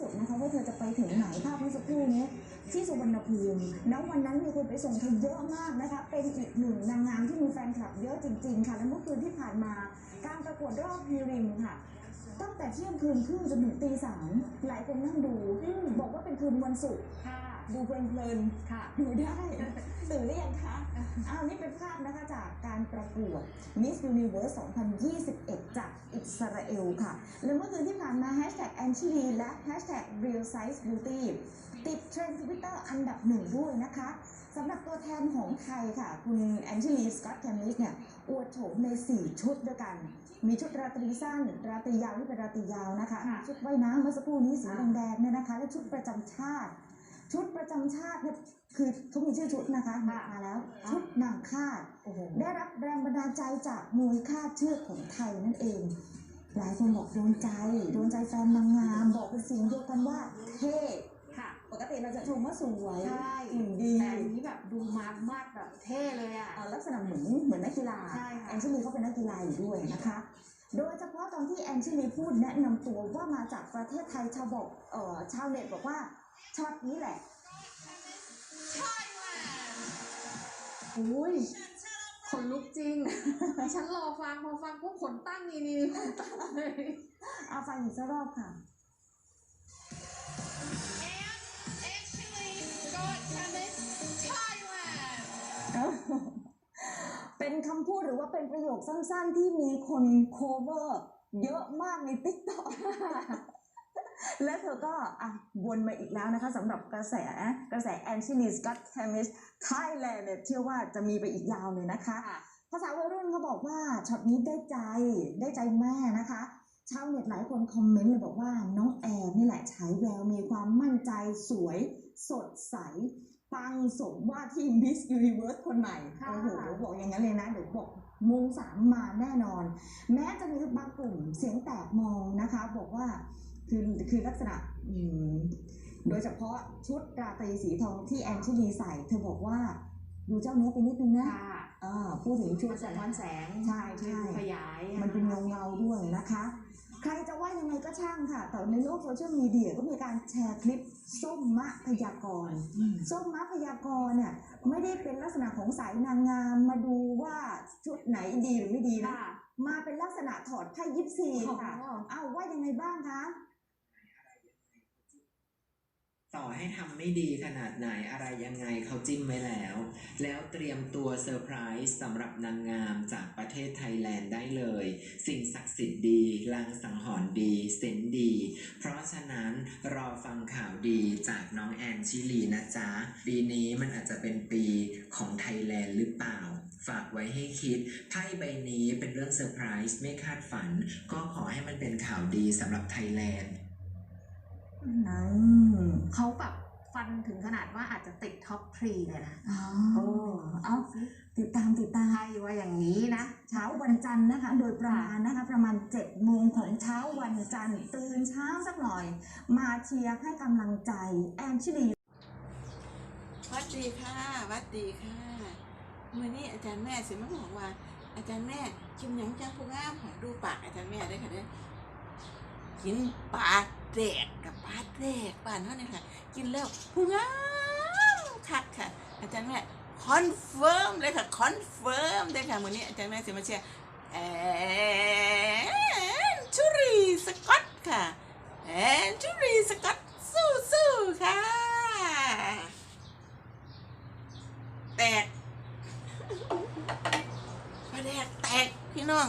สุดนะคะว่าเธอจะไปถึงไหนภาพเมื่อสักครู่นี้ที่สุวรรณภูมิแล้ววันนั้นมีคนไปส่งเธอเยอะมากนะคะ เป็นอีกหนึ่งนางงามที่มีแฟนคลับเยอะจริง ๆ ค่ะ และเมื่อคืนที่ผ่านมาการประกวดรอบฮีริมค่ะ ตั้งแต่เที่ยงคืนครึ่งจนถึงตีสามหลายคนนั่งดู บอกว่าเป็นคืนวันศุกร์ ดูเพลินๆค่ะ ดูได้ตื่นหรือยังคะอ้าวนี่เป็นภาพนะคะจากการประกวด Miss Universe 2021 จากอิสราเอลค่ะ และเมื่อคืนที่ผ่านมา Hashtag a n c h i l i และ Hashtag Real Size Beauty ติดเทรนด์ทวิตเตอร์อันดับหนึ่งด้วยนะคะสำหรับตัวแทนของไทยค่ะ คุณแอนชิลีสกอตแคมิสเนี่ย อวดโฉมใน 4 ชุดด้วยกัน มีชุดราตรีสั้น ราตรียาวที่เป็นราตรียาวนะคะค่ะชุดว่ายน้ำเมื่อสักครู่นี้สีแดงๆเนี่ยนะคะ และชุดประจำชาติ ชุดประจำชาติเนี่ยคือเขามีชื่อชุดนะคะมาแล้ว ชุดนางคาดโอ้โหได้รับแรงบันดาลใจจากมวยคาดเชือกของไทยนั่นเอง หลายคนบอกโดนใจโดนใจแฟนนางงามบอกเป็นเสียงเดียวกันว่าเท่ค่ะปกติเราจะชมว่าสวยใช่อืมดีแต่อันนี้แบบดูมาร์คมากแบบเท่เลยอะเอ่อลักษณะเหมือนเหมือนนักกีฬาใช่ค่ะแอนชิลีเขาเป็นนักกีฬาอยู่ด้วยนะคะ โดยเฉพาะตอนที่แอนชิลีพูดแนะนำตัวว่ามาจากประเทศไทยชาวบอกเอ่อชาวเน็ตบอกว่า ช็อตนี้แหละอุ้ยขนลุกจริง ฉันรอฟังพอฟังพวกขนตั้งนี่นี่ขนตั้งเลยเอาฟังอีกสักรอบค่ะ เป็นคำพูดหรือว่าเป็นประโยคสั้นๆที่มีคนโคเวอร์เยอะมากในติ๊กต็อก และเธอก็อะวนมาอีกแล้วนะคะสำหรับกระแสกระแสแอนชินีสกอตแคมิสไทยแลนด์เนี่ยเชื่อว่าจะมีไปอีกยาวเลยนะคะค่ะภาษาวัยรุ่นเขาบอกว่าช็อตนี้ได้ใจได้ใจแม่นะคะชาวเน็ตหลายคนคอมเมนต์เลยบอกว่าน้องแอร์นี่แหละฉายแววมีความมั่นใจสวย สดใส ปังสมว่าที่มิสยูนิเวิร์สคนใหม่ค่ะโอ้โหบอกอย่างนั้นเลยนะเดี๋ยวบอกมงสามมาแน่นอน แม้จะมีบางกลุ่มเสียงแตกมองนะคะ บอกว่า คือคือลักษณะอืมโดยเฉพาะชุดราตรีสีทองที่แอนชิลีใส่ เธอบอกว่าดูเจ้าเนื้อไปนิดนึงนะค่ะอ่าพูดถึงชุดมันสะท้อนแสงใช่ใช่ขยาย มันเป็นเงาเงาๆด้วยนะคะ ใครจะว่ายังไงก็ช่างค่ะ แต่ในโลกโซเชียลมีเดียก็มีการแชร์คลิปส้มมะพยากรณ์อืมส้มมะพยากรณ์เนี่ยไม่ได้เป็นลักษณะของสายนางงามมาดูว่าชุดไหนดีหรือไม่ดีนะค่ะมาเป็นลักษณะถอดไพ่ยิปซีค่ะอ๋อเอาว่ายังไงบ้างคะ ต่อให้ทำไม่ดีขนาดไหนอะไรยังไงเขาจิ้มไว้แล้ว แล้วเตรียมตัวเซอร์ไพรส์สำหรับนางงามจากประเทศไทยแลนด์ได้เลย สิ่งศักดิ์สิทธิ์ดีลางสังหรณ์ดีเซนดี เพราะฉะนั้นรอฟังข่าวดีจากน้องแอนชิลีนะจ๊ะ ปีนี้มันอาจจะเป็นปีของไทยแลนด์หรือเปล่า ฝากไว้ให้คิดไพ่ใบนี้เป็นเรื่องเซอร์ไพรส์ไม่คาดฝัน ก็ขอให้มันเป็นข่าวดีสำหรับไทยแลนด์นั่น เขาแบบฟันถึงขนาดว่าอาจจะติดท็อปทรีเลยนะอ๋อโอ้เอาติดตามติดตามใช่ว่าอย่างนี้นะ เช้าวันจันทร์นะคะ โดยประมาณนะคะ ประมาณ7จ็ดโมงของเช้าวันจันทร์ตื่นเช้าสักหน่อย มาเชียร์ให้กำลังใจแอนชิลีวัดดีค่ะ วัดดีค่ะเมื่อนี้อาจารย์แม่สิมาบอกว่า อาจารย์แม่กินหยังจังผู้งามค่ะดูปากอาจารย์แม่ได้อค่ะเด้อกินปลาแดก กับปลาแดกป่านเท่านี้ค่ะ กินแล้วผู้งามคักค่ะ อาจารย์แม่คอนเฟิร์มเลยค่ะคอนเฟิร์มเลยค่ะมื่อนี้อาจารย์แม่สิมาเชียร์แอนชูรีสกอตค่ะแอนชูรีสกอตสู้ๆค่ะ แตกประแดกแตกพี่น้อง